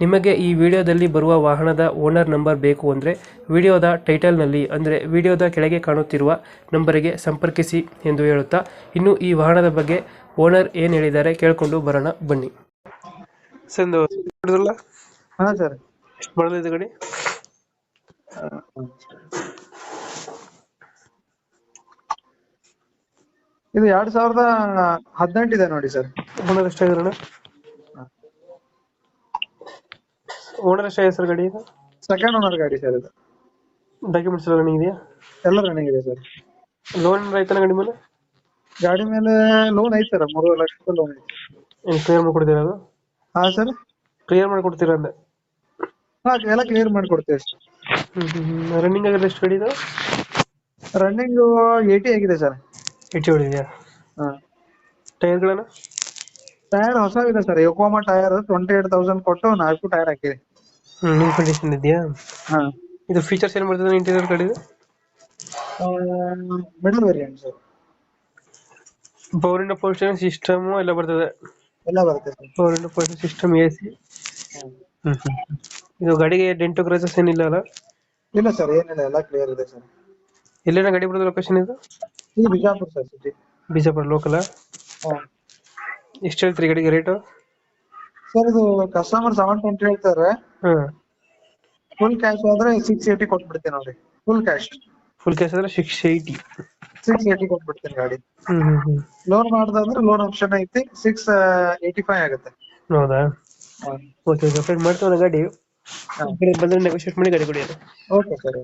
ನಿಮಗೆ ಈ ವಿಡಿಯೋದಲ್ಲಿ ಬರುವ ವಾಹನದ ಓನರ್ ನಂಬರ್ ಬೇಕು ಅಂದರೆ ವಿಡಿಯೋದ ಟೈಟಲ್ನಲ್ಲಿ ಅಂದರೆ ವಿಡಿಯೋದ ಕೆಳಗೆ ಕಾಣುತ್ತಿರುವ ನಂಬರಿಗೆ ಸಂಪರ್ಕಿಸಿ ಎಂದು ಹೇಳುತ್ತಾ ಇನ್ನು ಈ ವಾಹನದ ಬಗ್ಗೆ ಓನರ್ ಏನು ಹೇಳಿದ್ದಾರೆ ಕೇಳಿಕೊಂಡು ಬರೋಣ ಬನ್ನಿ. ಸಂದು ಹೊಡೆದ್ರಲ್ಲ? ಹಾ ಸರ್. ಎಷ್ಟು ಮಾಡಲಿದೆ ಗಾಡಿ? ಇದು ಎರಡ್ ಸಾವಿರದ ಹದಿನೆಂಟು ಇದೆ ನೋಡಿ ಸರ್. ಓನರ್ ಎಷ್ಟಾಗಿರೋಣ ಓನರ್ ಎಷ್ಟೇ ಹೆಸರು ಗಾಡಿ ಇದು? ಸೆಕೆಂಡ್ ಓನರ್ ಗಾಡಿ ಸರ್ ಇದು. ಡಾಕ್ಯುಮೆಂಟ್ಸ್ ಎಲ್ಲ ರನ್ನಿಂಗ್ ಇದೆಯಾ? ಎಲ್ಲ ರನ್ನಿಂಗ್ ಇದೆ ಸರ್. ಲೋನ್ ರೈತನ ಗಾಡಿ ಮೇಲೆ? ಗಾಡಿ ಮೇಲೆ ಲೋನ್ ಐತೆ ಸರ್ ಮೂರು ಲಕ್ಷ ರೂಪಾಯಿ ಲೋನ್ ಐತೆ. ಏನು ಕ್ಲಿಯರ್ ಮಾಡ್ಕೊಡ್ತೀರಾ ಅದು? ಹಾಂ ಸರ್. ಕ್ಲಿಯರ್ ಮಾಡ್ಕೊಡ್ತೀರಾ ಅಂದೆ? ಹಾ ಎಲ್ಲ ಕ್ಲಿಯರ್ ಮಾಡ್ಕೊಡ್ತೀವಿ ರನ್ನಿಂಗ್ ಆಗಿರೋದು ಎಷ್ಟು ಗಾಡಿ ಇದು? ರನ್ನಿಂಗ್ ಏಟಿ ಆಗಿದೆ ಸರ್. ಏಟಿ ಹೊಡಿದೆಯಾ? ಹಾ. ಟೈರ್ಗಳನ್ನ ಟೈರ್ ಇದೆ sir Yokohama tyre twenty eight thousand ಕೊಟ್ಟು ನಾಲ್ಕು ಟೈರ್ ಹಾಕಿದೆ. ನಿಮ್ ಕಂಡೀಷನ್ ಇದೆಯಾ? ಹಾ. ಇದು ಫೀಚರ್ಸ್ ಏನ್ ಬರ್ತದೆ ಇಂಟೀರಿಯರ್ ಗಾಡಿ middle variant sir power window system ಎಲ್ಲ ಬರ್ತದೆ. ಎಲ್ಲ ಬರುತ್ತೆ sir power window system A C ಇದು ಗಾಡಿಗೆ ಡೆಂಟೋ ಕ್ರೈಸಸ್ ಏನಿಲ್ಲ ಅಲ್ಲ? ಇಲ್ಲ ಸರ್ ಏನಿಲ್ಲ ಎಲ್ಲ ಕ್ಲಿಯರ್ ಇದೆ ಸರ್ ಎಲ್ಲೇನ ಗಾಡಿ ಬರೋದು ಲೊಕೇಶನ್ ಇದು? ಇದು Bijapur sir city Bijapur local ಹಾ. ಎಷ್ಟು ಹೇಳ್ತೀರಿ ಗಾಡಿಗೆ ರೇಟು ಸರ್ ಇದು ಕಸ್ಟಮರ್ ಸೆವೆನ್ ಟ್ವೆಂಟಿ ಹೇಳ್ತಾರೆ. ಹಾಂ. ಫುಲ್ ಕ್ಯಾಶ್ ಆದ್ರೆ ಸಿಕ್ಸ್ ಏಯ್ಟಿ ಕೊಟ್ಬಿಡ್ತೇನೆ ನೋಡಿ. ಫುಲ್ ಕ್ಯಾಶ್ ಫುಲ್ ಕ್ಯಾಶ್ ಆದ್ರೆ ಸಿಕ್ಸ್ ಏಯ್ಟಿ ಸಿಕ್ಸ್ ಏಯ್ಟಿ ಕೊಟ್ಬಿಡ್ತೀನಿ ಗಾಡಿ. ಹ್ಮ್ ಹ್ಮ್ ಹ್ಮ್. ಲೋನ್ ಮಾಡ್ದಂದ್ರೆ ಲೋನ್ ಆಪ್ಷನ್ ಐತಿ ಸಿಕ್ಸ್ ಏಯ್ಟಿ ಫೈವ್ ಆಗುತ್ತೆ. ಹೌದಾ? ಓಕೆ ಓಕೆ ಮಾಡ್ತೀವಿ ಗಾಡಿ. ಬಂದ್ರೆ ನೆಗೋಶಿಯೇಟ್ ಮಾಡಿ ಗಾಡಿ ಕೊಡಿ ಓಕೆ ಸರ್.